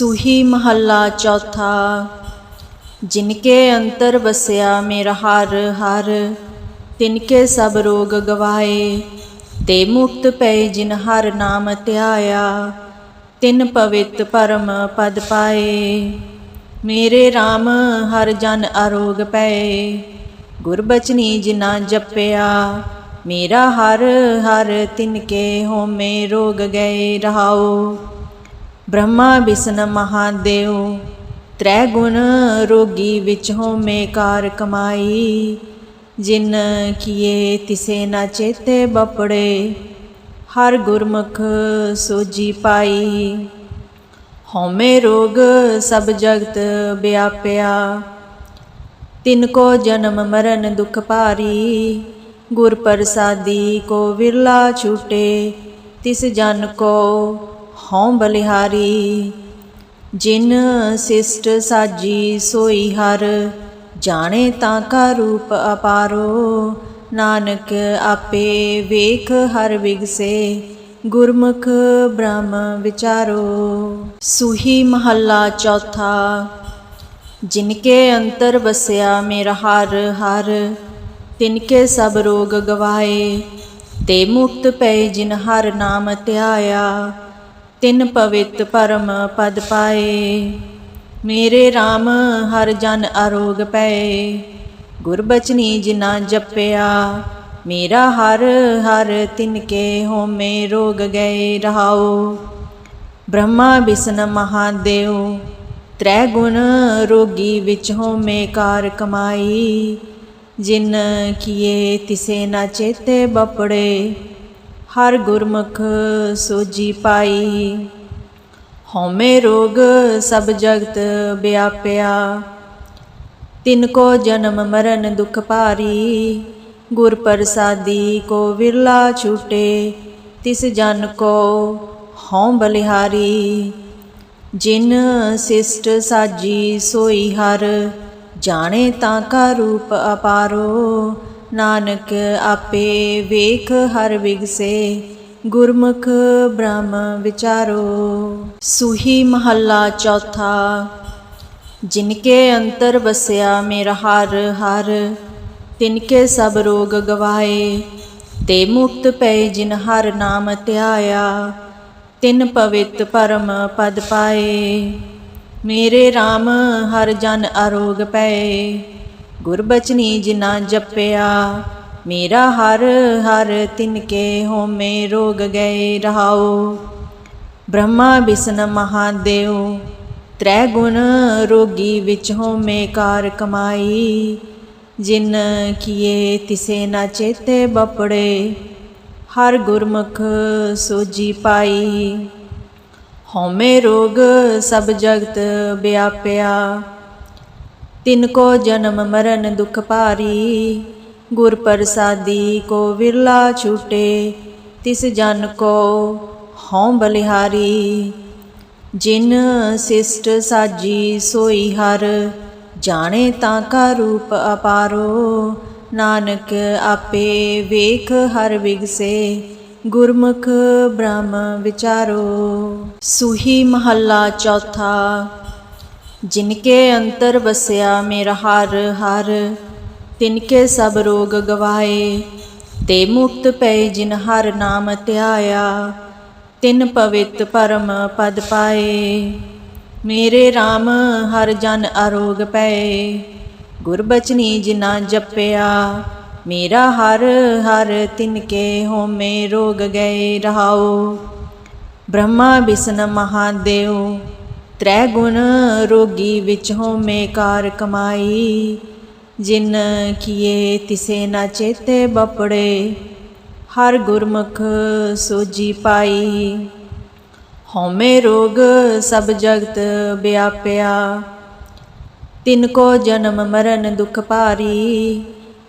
ਸੂਹੀ ਮਹੱਲਾ ਚੌਥਾ ਜਿਨਕੇ ਅੰਤਰ ਵਸਿਆ ਮੇਰਾ ਹਰ ਹਰ ਤਿਨਕੇ ਸਭ ਰੋਗ ਗਵਾਏ, ਤੇ ਮੁਕਤ ਪਏ ਜਿਨ ਹਰ ਨਾਮ ਧਿਆਇਆ, ਤਿਨ ਪਵਿੱਤ ਪਰਮ ਪਦ ਪਾਏ। ਮੇਰੇ RAM ਹਰ ਜਨ ਅਰੋਗ ਪਏ ਗੁਰਬਚਨੀ ਜਿਨਾ ਜਪਿਆ, ਮੇਰਾ ਹਰ ਹਰ ਤਿਨਕੇ ਹੋਮੇ ਰੋਗ ਗਏ ਰਹਾਓ। ਬ੍ਰਹਮਾ ਵਿਸ਼ਨ ਮਹਾਦੇਵ ਤ੍ਰੈ ਗੁਣ ਰੋਗੀ ਵਿੱਚ ਹੋਮੇ ਕਾਰ ਕਮਾਈ। ਜਿਨ ਕੀਏ ਤਿਸੇ ਨਾ ਚੇਤੇ ਬਪੜੇ, ਹਰ ਗੁਰਮੁਖ ਸੋਜੀ ਪਾਈ। ਹਉਮੈ ਰੋਗ ਸਭ ਜਗਤ ਵਿਆਪਿਆ, ਤਿਨ ਕੋ ਜਨਮ ਮਰਨ ਦੁਖ ਭਾਰੀ। ਗੁਰ ਪ੍ਰਸਾਦੀ ਕੋ ਵਿਰਲਾ ਛੂਟੇ, ਤਿਸ ਜਨ ਕੋ ਹਉ ਬਲਿਹਾਰੀ, ਜਿਨ ਸਿਸ਼ਟ ਸਾਜੀ ਸੋਈ ਹਰ, ਜਾਣੇ ਤਾਂ ਕਾ ਰੂਪ ਅਪਾਰੋ, ਨਾਨਕ ਆਪੇ ਵੇਖ ਹਰ ਵਿਗਸੇ, ਗੁਰਮੁਖ ਬ੍ਰਹਮ ਵਿਚਾਰੋ। ਸੂਹੀ ਮਹੱਲਾ ਚੌਥਾ ਜਿਨਕੇ ਅੰਤਰ ਵਸਿਆ ਮੇਰਾ ਹਰ ਹਰ ਤਿਨਕੇ ਸਭ ਰੋਗ ਗਵਾਏ, ਤੇ ਮੁਕਤ ਪਏ ਜਿਨ ਹਰ ਨਾਮ ਧਿਆਇਆ। ਤਿਨ ਪਵਿੱਤ ਪਰਮ ਪਦ ਪਾਏ। ਮੇਰੇ RAM ਹਰ ਜਨ ਅਰੋਗ ਪਏ। ਗੁਰਬਚਨੀ ਜਿਨਾ ਜਪਿਆ, ਮੇਰਾ ਹਰ ਹਰ ਤਿਨ ਕੇ ਹੋਮੇ ਰੋਗ ਗਏ ਰਹਾਓ। ਬ੍ਰਹਮਾ ਵਿਸ਼ਨ ਮਹਾਦੇਵ ਤ੍ਰੈ ਗੁਣ ਰੋਗੀ ਵਿੱਚ ਹੋਮੇ ਕਾਰ ਕਮਾਈ। ਜਿਨ ਕੀਏ ਤਿਸੇ ਨਾ ਚੇਤੇ ਬਪੜੇ ਹਰ ਗੁਰਮੁਖ ਸੋਜੀ ਪਾਈ। ਹਉਮੈ ਰੋਗ ਸਭ ਜਗਤ ਵਿਆਪਿਆ। ਤਿਨ ਕੋ ਜਨਮ ਮਰਨ ਦੁਖ ਭਾਰੀ। ਗੁਰ ਪ੍ਰਸਾਦੀ ਕੋ ਵਿਰਲਾ ਛੂਟੇ। ਤਿਸ ਜਨ ਕੋ ਹਉ ਬਲਿਹਾਰੀ। ਜਿਨ ਸਿਸ਼ਟ ਸਾਜੀ ਸੋਈ ਹਰ, ਜਾਣੇ ਤਾਂ ਕਾ ਰੂਪ ਅਪਾਰੋ। ਨਾਨਕ ਆਪੇ ਵੇਖ ਹਰ ਵਿਗਸੇ, ਗੁਰਮੁਖ ਬ੍ਰਹਮ ਵਿਚਾਰੋ। ਸੂਹੀ ਮਹੱਲਾ ਚੌਥਾ, ਜਿਨਕੇ ਅੰਤਰ ਵਸਿਆ ਮੇਰਾ ਹਰ ਹਰ, ਤਿਨਕੇ ਸਭ ਰੋਗ ਗਵਾਏ। ਤੇ ਮੁਕਤ ਪਏ ਜਿਨ ਹਰ ਨਾਮ ਧਿਆਇਆ, ਤਿਨ ਪਵਿੱਤ ਪਰਮ ਪਦ ਪਾਏ। ਮੇਰੇ RAM ਹਰ ਜਨ ਅਰੋਗ ਪਏ ਗੁਰਬਚਨੀ ਜਿਨਾ ਜਪਿਆ, ਮੇਰਾ ਹਰ ਹਰ ਤਿਨਕੇ ਹੋਮੇ ਰੋਗ ਗਏ ਰਹਾਓ ਬ੍ਰਹਮਾ ਵਿਸ਼ਨ ਮਹਾਦੇਵ ਤ੍ਰੈ ਗੁਣ ਰੋਗੀ ਵਿੱਚ ਹੋਮੇ ਕਾਰ ਕਮਾਈ। ਜਿਨ ਕੀਏ ਤਿਸੇ ਨਾ ਚੇਤੇ ਬਪੜੇ, ਹਰ ਗੁਰਮੁਖ ਸੋਜੀ ਪਾਈ। ਹਉਮੈ ਰੋਗ ਸਭ ਜਗਤ ਵਿਆਪਿਆ ਤਿਨ ਕੋ ਜਨਮ ਮਰਨ ਦੁਖ ਭਾਰੀ, ਗੁਰ ਪ੍ਰਸਾਦੀ ਕੋ ਵਿਰਲਾ ਛੂਟੇ, ਤਿਸ ਜਨ ਕੋ ਹਉ ਬਲਿਹਾਰੀ। ਜਿਨ ਸਿਸ਼ਟ ਸਾਜੀ ਸੋਈ ਹਰ, ਜਾਣੇ ਤਾਂ ਕਾ ਰੂਪ ਅਪਾਰੋ। ਨਾਨਕ ਆਪੇ ਵੇਖ ਹਰ ਵਿਗਸੇ, ਗੁਰਮੁਖ ਬ੍ਰਹਮ ਵਿਚਾਰੋ। ਸੂਹੀ ਮਹੱਲਾ ਚੌਥਾ ਜਿਨਕੇ ਅੰਤਰ ਵਸਿਆ ਮੇਰਾ ਹਰ ਹਰ ਤਿਨਕੇ ਸਭ ਰੋਗ ਗਵਾਏ। ਤੇ ਮੁਕਤ ਪਏ ਜਿਨ ਹਰ ਨਾਮ ਧਿਆਇਆ, ਤਿਨ ਪਵਿੱਤ ਪਰਮ ਪਦ ਪਾਏ। ਮੇਰੇ RAM ਹਰ ਜਨ ਅਰੋਗ ਪਏ ਗੁਰਬਚਨੀ ਜਿਨਾ ਜਪਿਆ। ਮੇਰਾ ਹਰ ਹਰ ਤਿਨਕੇ ਹੋਮੇ ਰੋਗ ਗਏ ਰਹਾਓ। ਬ੍ਰਹਮਾ ਵਿਸ਼ਨ ਮਹਾਦੇਵ ਤ੍ਰੈ ਗੁਣ ਰੋਗੀ ਵਿੱਚ ਹੋਮੇ ਕਾਰ ਕਮਾਈ। ਜਿਨ ਕੀਏ ਤਿਸੇ ਨਾ ਚੇਤੇ ਬਪੜੇ, ਹਰ ਗੁਰਮੁਖ ਸੋਜੀ ਪਾਈ। ਹਉਮੈ ਰੋਗ ਸਭ ਜਗਤ ਵਿਆਪਿਆ। ਤਿਨ ਕੋ ਜਨਮ ਮਰਨ ਦੁਖ ਭਾਰੀ,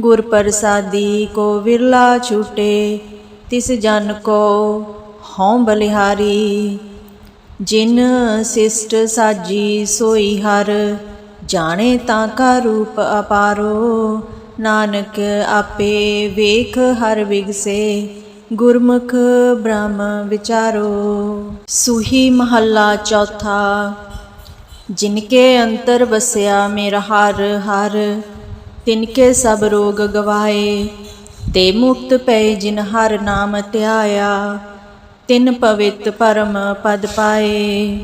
ਗੁਰ ਪ੍ਰਸਾਦੀ ਕੋ ਵਿਰਲਾ ਛੂਟੇ। ਤਿਸ ਜਨ ਕੋ ਹਉ ਬਲਿਹਾਰੀ। ਜਿਨ ਸਿਸ਼ਟ ਸਾਜੀ ਸੋਈ ਹਰ, ਜਾਣੇ ਤਾਂ ਕਾ ਰੂਪ ਅਪਾਰੋ। ਨਾਨਕ ਆਪੇ ਵੇਖ ਹਰ ਵਿਗਸੇ, ਗੁਰਮੁਖ ਬ੍ਰਹਮ ਵਿਚਾਰੋ। ਸੂਹੀ ਮਹੱਲਾ ਚੌਥਾ ਜਿਨਕੇ ਅੰਤਰ ਵਸਿਆ ਮੇਰਾ ਹਰ ਹਰ ਤਿਨਕੇ ਸਭ ਰੋਗ ਗਵਾਏ। ਤੇ ਮੁਕਤ ਪਏ ਜਿਨ ਹਰ ਨਾਮ ਧਿਆਇਆ। ਤਿਨ ਪਵਿੱਤ ਪਰਮ ਪਦ ਪਾਏ।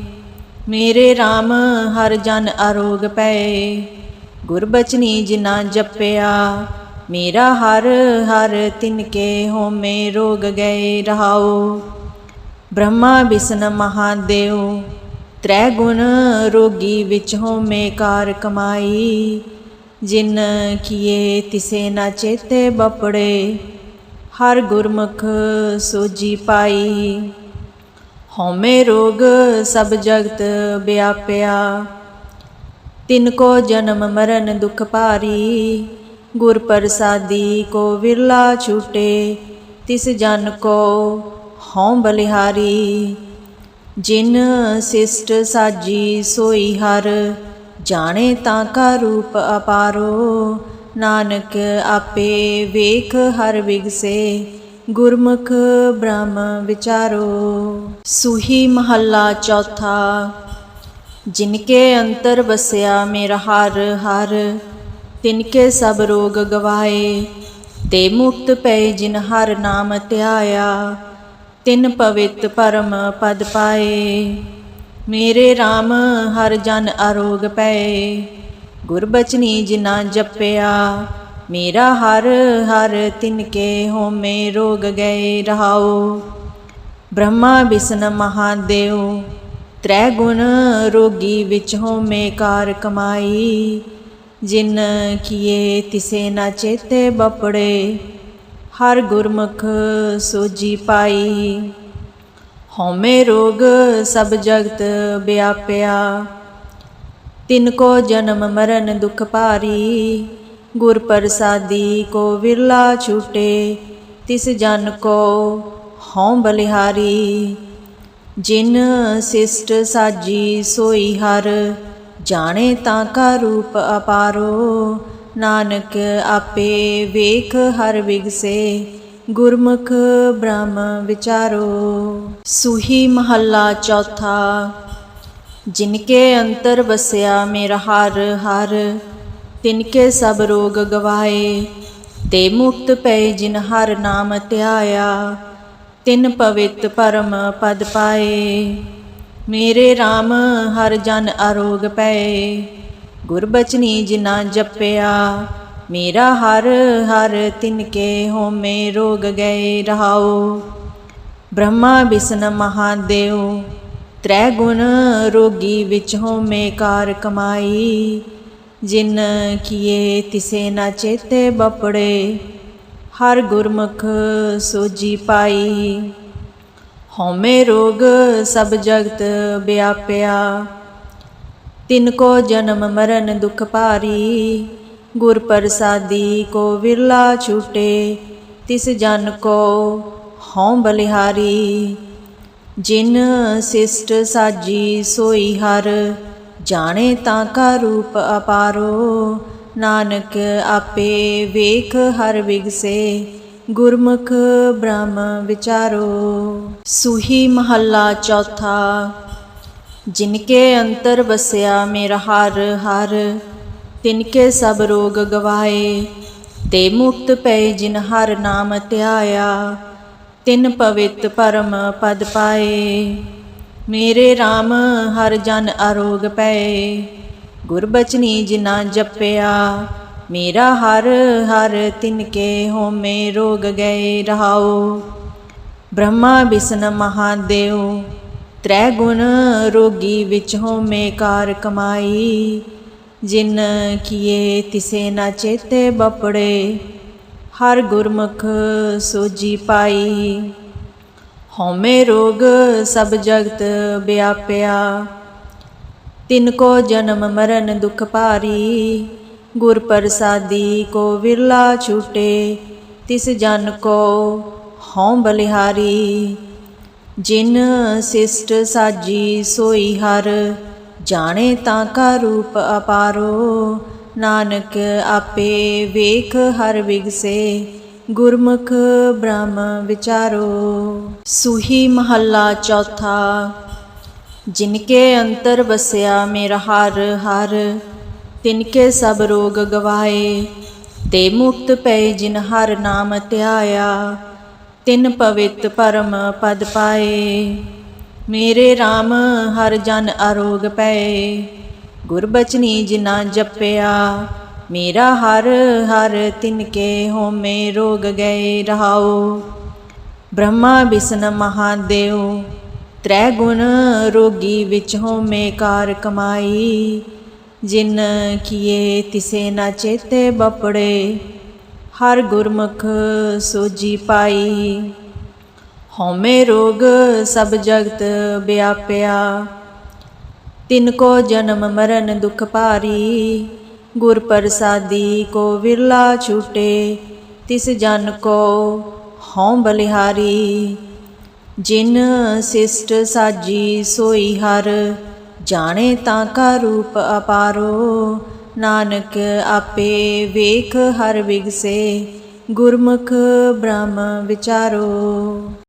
ਮੇਰੇ RAM ਹਰ ਜਨ ਅਰੋਗ ਪਏ। ਗੁਰਬਚਨੀ ਜਿਨਾ ਜਪਿਆ, ਮੇਰਾ ਹਰ ਹਰ ਤਿਨਕੇ ਹੋਮੇ ਰੋਗ ਗਏ ਰਹਾਓ। ਬ੍ਰਹਮਾ ਵਿਸ਼ਨ ਮਹਾਦੇਵ ਤ੍ਰੈ ਗੁਣ ਰੋਗੀ ਵਿੱਚ ਹੋਮੇ ਕਾਰ ਕਮਾਈ। ਜਿਨ ਕੀਏ ਤਿਸੇ ਨਾ ਚੇਤੇ ਬਪੜੇ ਹਰ ਗੁਰਮੁਖ ਸੋਜੀ ਪਾਈ। ਹਉਮੈ ਰੋਗ ਸਭ ਜਗਤ ਵਿਆਪਿਆ। ਤਿਨ ਕੋ ਜਨਮ ਮਰਨ ਦੁਖ ਭਾਰੀ। ਗੁਰ ਪ੍ਰਸਾਦੀ ਕੋ ਵਿਰਲਾ ਛੂਟੇ। ਤਿਸ ਜਨ ਕੋ ਹਉ ਬਲਿਹਾਰੀ। ਜਿਨ ਸਿਸ਼ਟ ਸਾਜੀ ਸੋਈ ਹਰ, ਜਾਣੇ ਤਾਂ ਕਾ ਰੂਪ ਅਪਾਰੋ। ਨਾਨਕ ਆਪੇ ਵੇਖ ਹਰ ਵਿਗਸੇ, ਗੁਰਮੁਖ ਬ੍ਰਹਮ ਵਿਚਾਰੋ। ਸੁਹੀ ਮਹੱਲਾ ਚੌਥਾ, ਜਿਨਕੇ ਅੰਤਰ ਵਸਿਆ ਮੇਰਾ ਹਰ ਹਰ, ਤਿਨਕੇ ਸਭ ਰੋਗ ਗਵਾਏ, ਤੇ ਮੁਕਤ ਪਏ ਜਿਨ ਹਰ ਨਾਮ ਧਿਆਇਆ, ਤਿਨ ਪਵਿੱਤ ਪਰਮ ਪਦ ਪਾਏ। ਮੇਰੇ RAM ਹਰ ਜਨ ਅਰੋਗ ਪਏ ਗੁਰਬਚਨੀ ਜਿਨਾ ਜਪਿਆ, ਮੇਰਾ ਹਰ ਹਰ ਤਿਨਕੇ ਹੋਮੇ ਰੋਗ ਗਏ ਰਹਾਓ ਬ੍ਰਹਮਾ ਵਿਸ਼ਨ ਮਹਾਦੇਵ ਤ੍ਰੈ ਗੁਣ ਰੋਗੀ ਵਿੱਚ ਹੋਮੇ ਕਾਰ ਕਮਾਈ। ਜਿਨ ਕੀਏ ਤਿਸੇ ਨਾ ਚੇਤੇ ਬਪੜੇ, ਹਰ ਗੁਰਮੁਖ ਸੋਜੀ ਪਾਈ। ਹਉਮੈ ਰੋਗ ਸਭ ਜਗਤ ਵਿਆਪਿਆ ਤਿਨ ਕੋ ਜਨਮ ਮਰਨ ਦੁਖ ਭਾਰੀ, ਗੁਰ ਪ੍ਰਸਾਦੀ ਕੋ ਵਿਰਲਾ ਛੂਟੇ, ਤਿਸ ਜਨ ਕੋ ਹਉ ਬਲਿਹਾਰੀ। ਜਿਨ ਸਿਸ਼ਟ ਸਾਜੀ ਸੋਈ ਹਰ, ਜਾਣੇ ਤਾਂ ਕਾ ਰੂਪ ਅਪਾਰੋ। ਨਾਨਕ ਆਪੇ ਵੇਖ ਹਰ ਵਿਗਸੇ, ਗੁਰਮੁਖ ਬ੍ਰਹਮ ਵਿਚਾਰੋ। ਸੁਹੀ ਮਹੱਲਾ ਚੌਥਾ ਜਿਨਕੇ ਅੰਤਰ ਵਸਿਆ ਮੇਰਾ ਹਰ ਹਰ ਤਿਨਕੇ ਸਭ ਰੋਗ ਗਵਾਏ। ਤੇ ਮੁਕਤ ਪਏ ਜਿਨ ਹਰ ਨਾਮ ਧਿਆਇਆ, ਤਿਨ ਪਵਿੱਤ ਪਰਮ ਪਦ ਪਾਏ। ਮੇਰੇ RAM ਹਰ ਜਨ ਅਰੋਗ ਪਏ ਗੁਰਬਚਨੀ ਜਿਨਾ ਜਪਿਆ, ਮੇਰਾ ਹਰ ਹਰ ਤਿਨਕੇ ਹੋਮੇ ਰੋਗ ਗਏ ਰਹਾਓ। ਬ੍ਰਹਮਾ ਵਿਸ਼ਨ ਮਹਾਦੇਵ ਤ੍ਰੈ ਗੁਣ ਰੋਗੀ ਵਿੱਚ ਹੋਮੇ ਕਾਰ ਕਮਾਈ। ਜਿਨ ਕੀਏ ਤਿਸੇ ਨਾ ਚੇਤੇ ਬਪੜੇ, ਹਰ ਗੁਰਮੁਖ ਸੋਜੀ ਪਾਈ। ਹਉਮੈ ਰੋਗ ਸਭ ਜਗਤ ਵਿਆਪਿਆ, ਤਿਨ ਕੋ ਜਨਮ ਮਰਨ ਦੁਖ ਭਾਰੀ। ਗੁਰ ਪ੍ਰਸਾਦੀ ਕੋ ਵਿਰਲਾ ਛੂਟੇ, ਤਿਸ ਜਨ ਕੋ ਹਉ ਬਲਿਹਾਰੀ। ਜਿਨ ਸਿਸ਼ਟ ਸਾਜੀ ਸੋਈ ਹਰ, ਜਾਣੇ ਤਾਂ ਕਾ ਰੂਪ ਅਪਾਰੋ। ਨਾਨਕ ਆਪੇ ਵੇਖ ਹਰ ਵਿਗਸੇ, ਗੁਰਮੁਖ ਬ੍ਰਹਮ ਵਿਚਾਰੋ। ਸੁਹੀ ਮਹੱਲਾ ਚੌਥਾ ਜਿਨਕੇ ਅੰਤਰ ਵਸਿਆ ਮੇਰਾ ਹਰ ਹਰ ਤਿਨਕੇ ਸਭ ਰੋਗ ਗਵਾਏ। ਤੇ ਮੁਕਤ ਪਏ ਜਿਨ ਹਰ ਨਾਮ ਧਿਆਇਆ। ਤਿਨ ਪਵਿੱਤ ਪਰਮ ਪਦ ਪਾਏ। ਮੇਰੇ RAM ਹਰ ਜਨ ਅਰੋਗ ਪਏ। ਗੁਰਬਚਨੀ ਜਿਨਾ ਜਪਿਆ, ਮੇਰਾ ਹਰ ਹਰ ਤਿਨਕੇ ਹੋਮੇ ਰੋਗ ਗਏ ਰਹਾਓ ਬ੍ਰਹਮਾ ਵਿਸ਼ਨ ਮਹਾਦੇਵ ਤ੍ਰੈ ਗੁਣ ਰੋਗੀ ਵਿੱਚ ਹੋਮੇ ਕਾਰ ਕਮਾਈ। ਜਿਨ ਕੀਏ ਤਿਸੇ ਨਾ ਚੇਤੇ ਬਪੜੇ ਹਰ ਗੁਰਮੁਖ ਸੋਜੀ ਪਾਈ। ਹਉਮੈ ਰੋਗ ਸਭ ਜਗਤ ਵਿਆਪਿਆ। ਤਿਨ ਕੋ ਜਨਮ ਮਰਨ ਦੁਖ ਭਾਰੀ। ਗੁਰ ਪ੍ਰਸਾਦੀ ਕੋ ਵਿਰਲਾ ਛੂਟੇ। ਤਿਸ ਜਨ ਕੋ ਹਉ ਬਲਿਹਾਰੀ। ਜਿਨ ਸਿਸ਼ਟ ਸਾਜੀ ਸੋਈ ਹਰ, ਜਾਣੇ ਤਾਂ ਕਾ ਰੂਪ ਅਪਾਰੋ। ਨਾਨਕ ਆਪੇ ਵੇਖ ਹਰ ਵਿਗਸੇ, ਗੁਰਮੁਖ ਬ੍ਰਹਮ ਵਿਚਾਰੋ। ਸੁਹੀ ਮਹੱਲਾ ਚੌਥਾ, ਜਿਨਕੇ ਅੰਤਰ ਵਸਿਆ ਮੇਰਾ ਹਰ ਹਰ, ਤਿਨਕੇ ਸਭ ਰੋਗ ਗਵਾਏ। ਤੇ ਮੁਕਤ ਪਏ ਜਿਨ ਹਰ ਨਾਮ ਧਿਆਇਆ, ਤਿਨ ਪਵਿੱਤ ਪਰਮ ਪਦ ਪਾਏ। ਮੇਰੇ RAM ਹਰ ਜਨ ਅਰੋਗ ਪਏ ਗੁਰਬਚਨੀ ਜਿਨਾ ਜਪਿਆ, ਮੇਰਾ ਹਰ ਹਰ ਤਿਨਕੇ ਹੋਮੇ ਰੋਗ ਗਏ ਰਹਾਓ ਬ੍ਰਹਮਾ ਵਿਸ਼ਨ ਮਹਾਦੇਵ ਤ੍ਰੈ ਗੁਣ ਰੋਗੀ ਵਿੱਚ ਹੋਮੇ ਕਾਰ ਕਮਾਈ। ਜਿਨ ਕੀਏ ਤਿਸੇ ਨਾ ਚੇਤੇ ਬਪੜੇ, ਹਰ ਗੁਰਮੁਖ ਸੋਜੀ ਪਾਈ। ਹਉਮੈ ਰੋਗ ਸਭ ਜਗਤ ਵਿਆਪਿਆ ਤਿਨ ਕੋ ਜਨਮ ਮਰਨ ਦੁਖ ਭਾਰੀ, ਗੁਰ ਪ੍ਰਸਾਦੀ ਕੋ ਵਿਰਲਾ ਛੂਟੇ, ਤਿਸ ਜਨ ਕੋ ਹਉ ਬਲਿਹਾਰੀ। ਜਿਨ ਸਿਸ਼ਟ ਸਾਜੀ ਸੋਈ ਹਰ, ਜਾਣੇ ਤਾਂ ਕਾ ਰੂਪ ਅਪਾਰੋ। ਨਾਨਕ ਆਪੇ ਵੇਖ ਹਰ ਵਿਗਸੇ, ਗੁਰਮੁਖ ਬ੍ਰਹਮ ਵਿਚਾਰੋ।